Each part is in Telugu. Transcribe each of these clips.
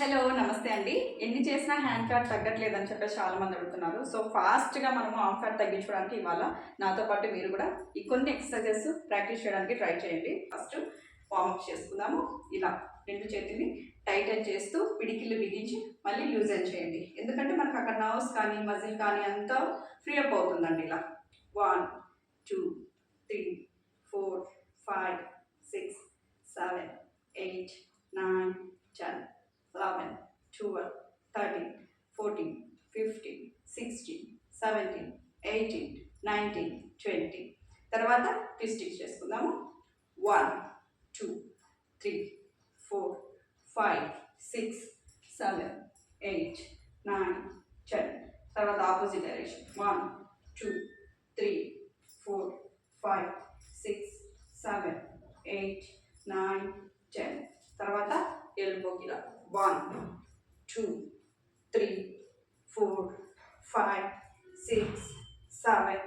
హలో నమస్తే అండి. ఎన్ని చేసినా హ్యాండ్ ఫ్యాట్ తగ్గట్లేదని చెప్పి చెప్పేసి చాలా మంది అడుగుతున్నారు. సో ఫాస్ట్గా మనము ఆమ్ ఫ్యాట్ తగ్గించుకోవడానికి ఇవాళ నాతో పాటు మీరు కూడా ఈ కొన్ని ఎక్సర్సైజెస్ ప్రాక్టీస్ చేయడానికి ట్రై చేయండి. ఫస్ట్ వార్మప్ చేసుకుందాము. ఇలా రెండు చేతిని టైటన్ చేస్తూ పిడికిళ్ళు బిగించి మళ్ళీ లూజన్ చేయండి. ఎందుకంటే మనకు అక్కడ నర్వ్స్ కానీ మజిల్ కానీ అంతా ఫ్రీ అప్ అవుతుందండి ఇలా. One two three four five six seven eight nine ten eleven twelve thirteen fourteen fifteen sixteen seventeen eighteen nineteen twenty తర్వాత ట్విస్టింగ్ చేసుకుందాము. One two three four five six seven eight nine ten తర్వాత opposite direction one two three four five six seven eight nine ten తర్వాత ఎల్బోకి ఇలా one two three four five six seven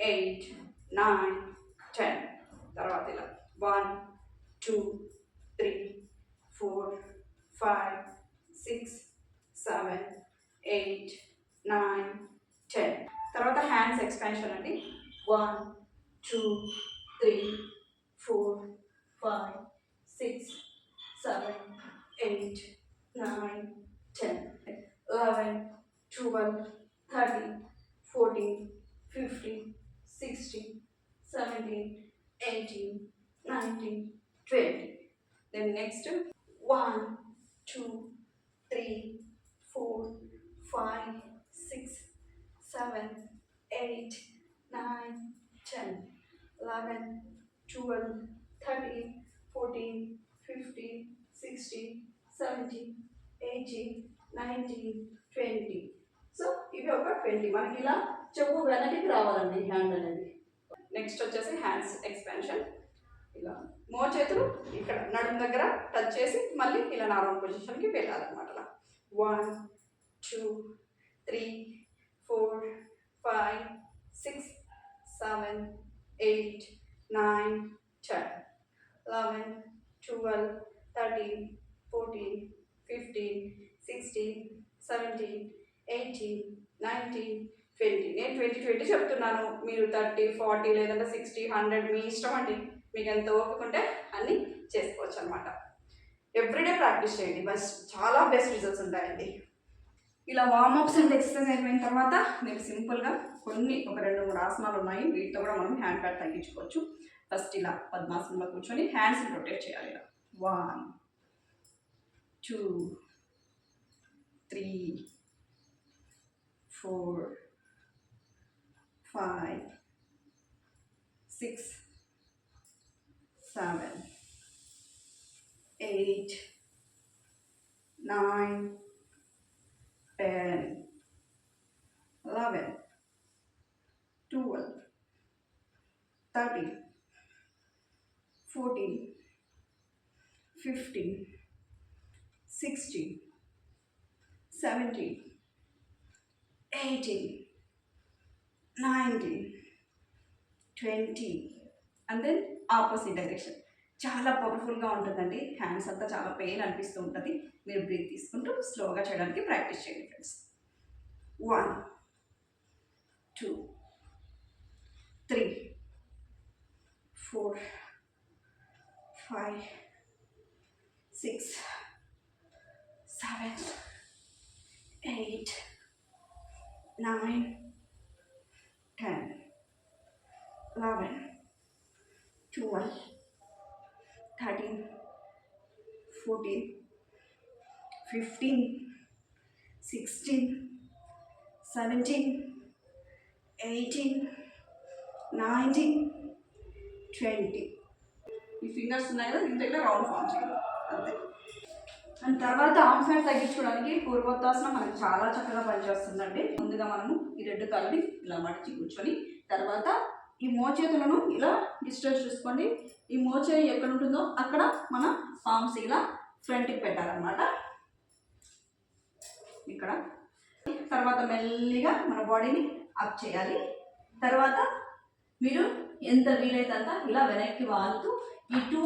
eight nine ten తర్వాత ఇలా one two three four five six seven eight nine ten తర్వాత హ్యాండ్స్ ఎక్స్పాన్షన్ అండి. One two three four five six seven eight nine ten eleven twelve thirteen fourteen fifteen sixteen seventeen eighteen nineteen twenty then next one two three four five six seven eight nine ten eleven twelve thirty fourteen fifteen sixteen seventeen eighteen nineteen twenty so ఇవి ఒక ట్వంటీ మనకి ఇలా చెప్పు వెనక్కి రావాలండి హ్యాండ్ అనేది. నెక్స్ట్ వచ్చేసి హ్యాండ్స్ ఎక్స్పెన్షన్ ఇలా. మో చేతులు ఇక్కడ దగ్గర టచ్ చేసి మళ్ళీ ఇలా నార్మల్ పొజిషన్కి వెళ్ళాలన్నమాట అలా. One two three four five six seven eight nine ten eleven twelve thirteen fourteen fifteen sixteen seventeen eighteen nineteen twenty నేను ట్వంటీ ట్వంటీ చెప్తున్నాను. మీరు థర్టీ ఫార్టీ లేదంటే సిక్స్టీ హండ్రెడ్ మీ ఇష్టం అండి. మీకు ఎంత ఓపిక అన్నీ చేసుకోవచ్చు అనమాట ఎవ్రీడే ప్రాక్టీస్ చేయండి. బస్ చాలా బెస్ట్ రిజల్ట్స్ ఉంటాయండి. ఇలా వార్మప్స్ అండ్ ఎక్సర్సైజ్ అయిపోయిన తర్వాత మీరు సింపుల్గా కొన్ని ఒక రెండు మూడు ఆసనాలు ఉన్నాయి. వీటితో కూడా మనం హ్యాండ్ ప్యాడ్ తగ్గించుకోవచ్చు. ఫస్ట్ ఇలా పద్మాసనంలో కూర్చొని హ్యాండ్స్ రొటేట్ చేయాలి ఇలా. One two three four five six seven eight, nine, ten, eleven, twelve, thirteen, fourteen, fifteen, sixteen, seventeen, eighteen, nineteen, twenty, and then opposite direction. చాలా పవర్ఫుల్గా ఉంటుందండి. హ్యాండ్స్ అంతా చాలా పెయిన్ అనిపిస్తూ ఉంటుంది. మీరు బ్రీత్ తీసుకుంటూ స్లోగా చేయడానికి ప్రాక్టీస్ చేయండి friends one two three four five six seven eight nine ten eleven twelve thirteen fourteen fifteen sixteen seventeen eighteen nineteen twenty. ఈ ఫింగర్స్ ఉన్నాయి కదా దీని దగ్గర రౌండ్ ఫామ్ చేయాలి అంతే. అండ్ తర్వాత ఆర్మ్ ఫ్యాట్ తగ్గించుకోవడానికి పూర్వోత్తాసనం మనకు చాలా చక్కగా పనిచేస్తుందండి. ముందుగా మనము ఈ రెండు కాళ్ళని ఇలా మడిచి కూర్చొని తర్వాత ఈ మోచేతులను ఇలా డిస్టెన్స్ చూసుకోండి. ఈ మోచే ఎక్కడ ఉంటుందో అక్కడ మన పామ్స్ ఇలా ఫ్రంట్కి పెట్టాలన్నమాట. ఇక్కడ. తర్వాత మెల్లిగా మన బాడీని అప్ చేయాలి. తర్వాత మీరు ఎంత వీలైతే అంత ఇలా వెనక్కి వాలుతూ ఈ టూ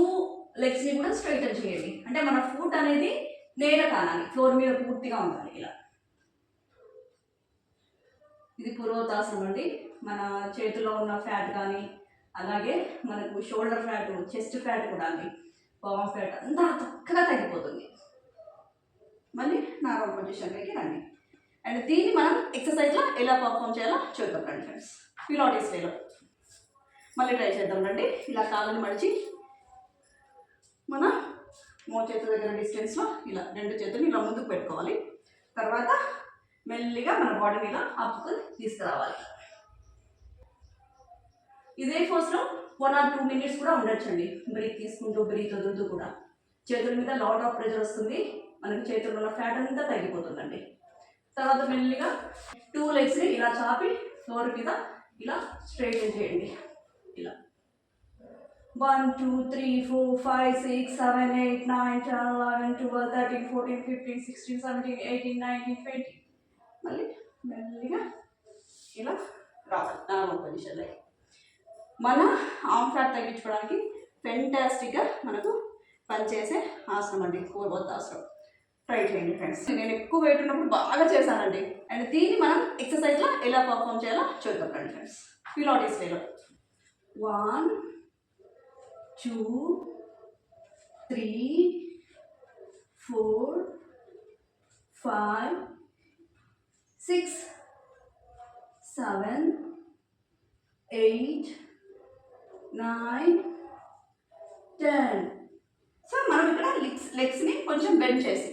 లెగ్స్ని కూడా స్ట్రైటన్ చేయండి. అంటే మన ఫుట్ అనేది నేల కానాలి. ఫ్లోర్ మీద పూర్తిగా ఉండాలి ఇలా. ఇది పురోతాసనం అండి. మన చేతిలో ఉన్న ఫ్యాట్ కానీ అలాగే మనకు షోల్డర్ ఫ్యాట్ చెస్ట్ ఫ్యాట్ కూడా అండి. పవన్ ఫ్యాట్ అంతా చక్కగా తగ్గిపోతుంది. మళ్ళీ నార్మల్ పొజిషన్లోకి రండి. అండ్ దీన్ని మనం ఎక్సర్సైజ్లో ఎలా పర్ఫామ్ చేయాలో చూద్దాం రండి ఫ్రెండ్స్ పిలాటిస్ వేలో మళ్ళీ ట్రై చేద్దాం రండి. ఇలా కాళ్ళని మడిచి మన మో చేతుల దగ్గర డిస్టెన్స్లో ఇలా రెండు చేతులు ఇలా ముందుకు పెట్టుకోవాలి. తర్వాత మెల్లిగా మన బాడీని ఇలా అప్పుకొని తీసుకురావాలి. ఇదే ఫోర్స్లో వన్ ఆర్ టూ మినిట్స్ కూడా ఉండొచ్చండి. బ్రీత్ తీసుకుంటూ బ్రీత్ వదులుతూ కూడా. చేతుల మీద లాట్ ఆఫ్ ప్రెజర్ వస్తుంది. మనకి చేతుల్లో ఉన్న ఫ్యాట్ అంతా తగ్గిపోతుందండి. తర్వాత మెల్లిగా టూ లెగ్స్ని ఇలా చాపి ఫ్లోర్ మీద ఇలా స్ట్రైటన్ చేయండి. ఇలా. One two three four five six seven eight nine ten eleven twelve thirteen fourteen fifteen sixteen seventeen eighteen nineteen twenty మళ్ళీ మెల్లిగా ఇలా రావాలి. నార్మల్ పొజిషన్లో మన ఆమ్ ఫ్యాట్ తగ్గించుకోవడానికి ఫెంటాస్టిక్గా మనకు పనిచేసే ఆసనం అండి పూర్వోత్తాసనం ట్రై చేయండి ఫ్రెండ్స్ నేను ఎక్కువ వెయిట్ ఉన్నప్పుడు బాగా చేశానండి. అండ్ దీన్ని మనం ఎక్సర్సైజ్లో ఎలా పర్ఫామ్ చేయాలో చూద్దాం రండి ఫ్రెండ్స్ పిలాటిస్ వేలో one two three four five six seven eight nine ten. So మనం ఇక్కడ లెగ్స్ లెగ్స్ని కొంచెం బెండ్ చేసి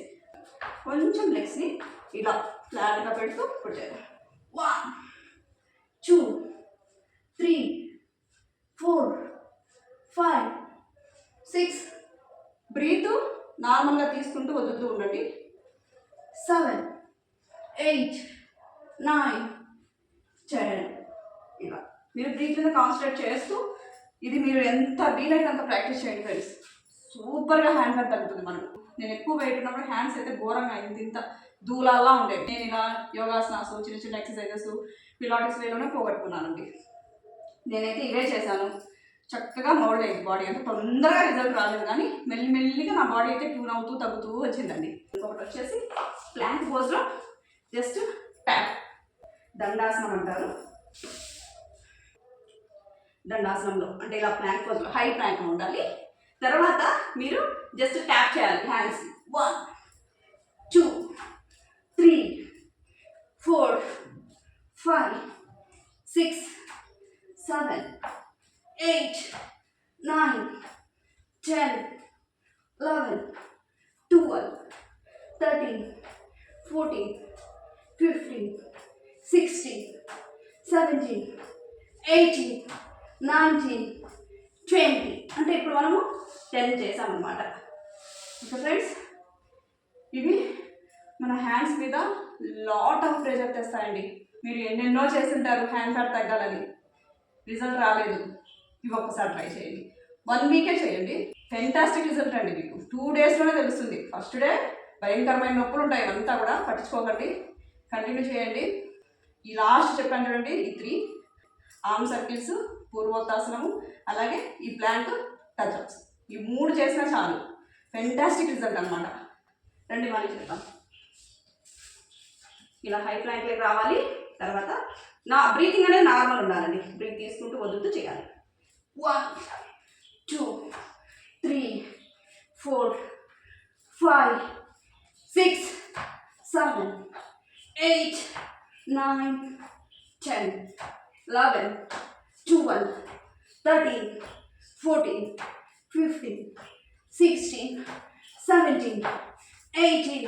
కొంచెం లెగ్స్ని ఇలా ఫ్లాట్గా పెడుతూ కుట్టారు one two three four five six. Breath నార్మల్గా తీసుకుంటూ వదులుతూ ఉండండి. సెవెన్ ఎయిట్ నైన్ టెన్ ఇలా. మీరు బ్రీత్ మీద కాన్సన్ట్రేట్ చేస్తూ ఇది మీరు ఎంత వీలైతే అంత ప్రాక్టీస్ చేయండి ఫ్రెండ్స్ సూపర్గా హ్యాండ్ వర్క్ తగ్గుతుంది మనకు. నేను ఎక్కువ వెయిట్ ఉన్నప్పుడు హ్యాండ్స్ అయితే ఘోరంగా అయింది. ఇంత దూలాలా ఉండేవి నేను ఇలా యోగాసనాస్ చిన్న చిన్న ఎక్సర్సైజెస్ పిలాటిక్స్ వేలోనే పోగొట్టుకున్నానండి. నేనైతే ఇవే చేశాను. చక్కగా మౌల్డ్ అయింది బాడీ అంటే తొందరగా రిజల్ట్ రాలేదు కానీ మెల్లి మెల్లిగా నా బాడీ అయితే ట్యూన్ అవుతూ తగ్గుతూ వచ్చిందండి. ఇంకొకటి వచ్చేసి ప్లాంక్ పోజ్లో జస్ట్ ట్యాప్ దండాసనం అంటారు దండాసనంలో అంటే ఇలా ప్లాంక్ హై ప్లాంక్ ఉండాలి. తర్వాత మీరు జస్ట్ ట్యాప్ చేయాలి hands one eighteen nineteen twenty అంటే ఇప్పుడు మనము టెన్ చేసామన్నమాట ఓకే ఫ్రెండ్స్? ఇవి మన హ్యాండ్స్ మీద లాట్ ఆఫ్ ప్రెషర్ తెస్తాయండి. మీరు ఎన్నెన్నో చేస్తుంటారు హ్యాండ్ ఫ్యాట్ తగ్గాలని. రిజల్ట్ రాలేదు. ఇవి ఒక్కసారి ట్రై చేయండి. వన్ వీకే చేయండి. ఫెంటాస్టిక్ రిజల్ట్ అండి మీకు. టూ డేస్లోనే తెలుస్తుంది. ఫస్ట్ డే భయంకరమైన నొప్పులు ఉంటాయి. అంతా కూడా పట్టించుకోకండి. కంటిన్యూ చేయండి. ఈ లాస్ట్ చెప్పాను చూడండి. ఈ త్రీ ఆర్మ్ సర్కిల్స్ పూర్వోత్తాసనము అలాగే ఈ ప్లాంట్ టచ్ అప్స్ ఈ మూడు చేసినా చాలు. ఫెంటాస్టిక్ రిజల్ట్ అనమాట రండి మళ్ళీ చెప్తాం ఇలా హై ప్లాంట్లోకి రావాలి. తర్వాత నా బ్రీతింగ్ అనేది నార్మల్ ఉండాలండి. బ్రీత్ తీసుకుంటూ వదులుతూ చేయాలి. One two three four five six seven eight nine ten eleven twelve thirteen fourteen fifteen sixteen seventeen eighteen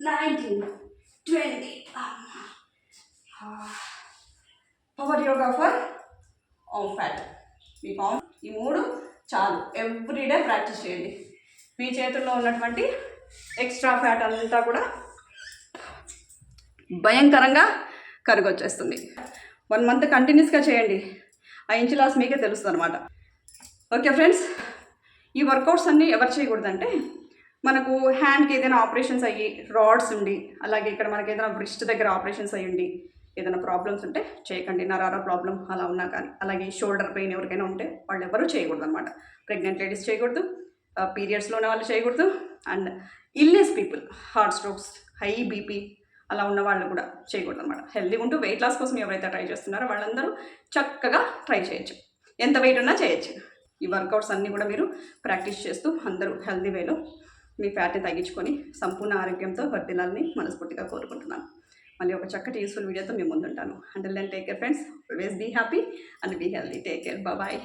nineteen twenty. Power yoga for arm fat. Me arm ఈ మూడు చాలు. ఎవ్రీడే ప్రాక్టీస్ చేయండి. మీ చేతుల్లో ఉన్నటువంటి ఎక్స్ట్రా ఫ్యాట్ అంతా కూడా భయంకరంగా కరుగొచ్చేస్తుంది. వన్ మంత్ కంటిన్యూస్గా చేయండి. ఆ ఇంచు లాస్ మీకే తెలుస్తుంది అనమాట ఓకే ఫ్రెండ్స్ ఈ వర్కౌట్స్ అన్నీ ఎవరు చేయకూడదంటే మనకు హ్యాండ్కి ఏదైనా ఆపరేషన్స్ అయ్యి రాడ్స్ ఉండి అలాగే ఇక్కడ మనకి ఏదైనా బ్రిస్ట్ దగ్గర ఆపరేషన్స్ అయ్యండి ఏదైనా ప్రాబ్లమ్స్ ఉంటే చేయకండి. నరార ప్రాబ్లం అలా ఉన్నా కానీ అలాగే షోల్డర్ పెయిన్ ఎవరికైనా ఉంటే వాళ్ళు ఎవరు చేయకూడదు అనమాట ప్రెగ్నెంట్ లేడీస్ చేయకూడదు పీరియడ్స్లో ఉన్న వాళ్ళు చేయకూడదు. And illness people heart strokes high BP అలా ఉన్న వాళ్ళు కూడా చేయకూడదు అనమాట హెల్దీగా ఉంటూ వెయిట్ లాస్ కోసం ఎవరైతే ట్రై చేస్తున్నారో వాళ్ళందరూ చక్కగా ట్రై చేయొచ్చు. ఎంత వెయిట్ ఉన్నా చేయొచ్చు. ఈ వర్కౌట్స్ అన్నీ కూడా మీరు ప్రాక్టీస్ చేస్తూ అందరూ హెల్దీ వేలో మీ ఫ్యాట్ని తగ్గించుకొని సంపూర్ణ ఆరోగ్యంతో వర్తిల్లాలని మనస్ఫూర్తిగా కోరుకుంటున్నాను. మళ్ళీ ఒక చక్కటి యూస్ఫుల్ వీడియోతో మేము ముందుంటాను. And then take care friends always be happy and be healthy take care bye